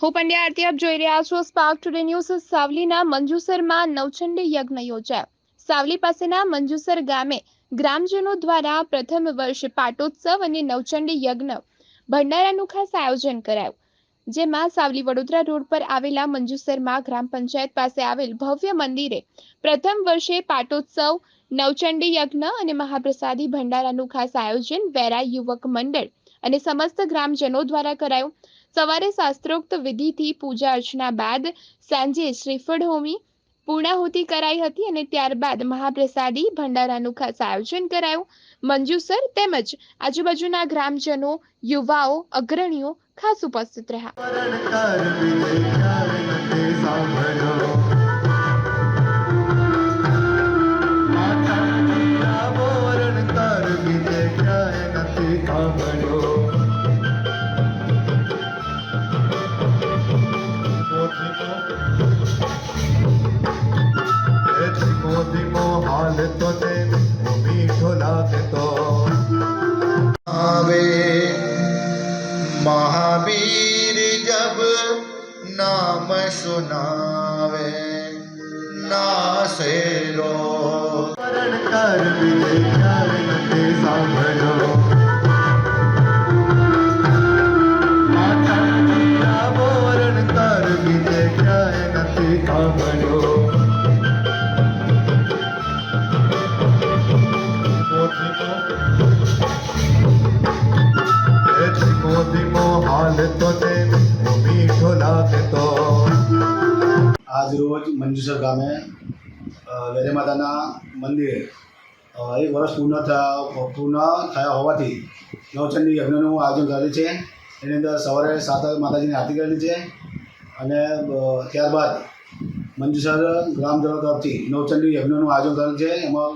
હું પંડ્યા આરતી આપ જોઈ રહ્યા છો સ્પાર્ક ટુડે ન્યૂઝ સાવલીના મંજુસરમાં નવચંડી યજ્ઞ યોજાયો. સાવલી પાસેના મંજુસર ગામે ગ્રામજનો દ્વારા પ્રથમ વર્ષ પાટોત્સવ અને નવચંડી યજ્ઞ ભંડારાનું ખાસ આયોજન કરાયું, જેમાં સાવલી વડોદરા રોડ પર આવેલા મંજુસરમાં ગ્રામ પંચાયત પાસે આવેલ ભવ્ય મંદિરે પ્રથમ વર્ષે પાટોત્સવ, નવચંડી યજ્ઞ અને મહાપ્રસાદી ભંડારાનું ખાસ આયોજન વેરા યુવક મંડળ અને સમસ્ત ગ્રામજનો દ્વારા કરાયું. સવારે શાસ્ત્રોક્ત વિધિથી પૂજા અર્ચના બાદ સાંજે શ્રીફળ હોમી પૂર્ણાહુતિ કરાઈ હતી અને ત્યારબાદ મહાપ્રસાદી ભંડારાનું ખાસ આયોજન કરાયું. મંજુસર તેમજ આજુબાજુના ગ્રામજનો, યુવાઓ, અગ્રણીઓ ખાસ ઉપસ્થિત રહ્યા. কামড়ো দিমো হাল তোতে महावीर जब नाम सुनावे ना से लो कर નથી ધીમો મંજુસર ગામે વેરે માતાના મંદિરે એક વર્ષ પૂર્ણ થયા પૂર્ણ થયા હોવાથી નવચંડી યજ્ઞનું આયોજન કરેલું છે. એની અંદર સવારે સાત માતાજીની આરતી કરેલી છે અને ત્યારબાદ મંજુસર ગ્રામજનો તરફથી નવચંડી યજ્ઞનું આયોજન કરેલ છે. એમાં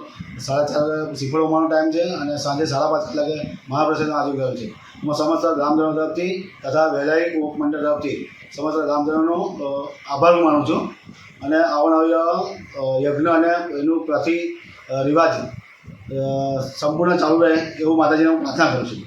સાડા ચાર શીખવાડ હોવાનો ટાઈમ છે અને સાંજે સાડા પાંચ કલાકે મહાપ્રસાદનું આયોજન કરેલ છે. એમાં સમસ્ત ગ્રામજનો તરફથી તથા વહેલાઈ ઉપમંડળ તરફથી સમસ્ત ગ્રામજનોનો આભાર માનું છું. અને આવનાર યજ્ઞ અને એનું પ્રતિ રિવાજ સંપૂર્ણ ચાલુ રહે એવું માતાજીને હું પ્રાર્થના કરું છું.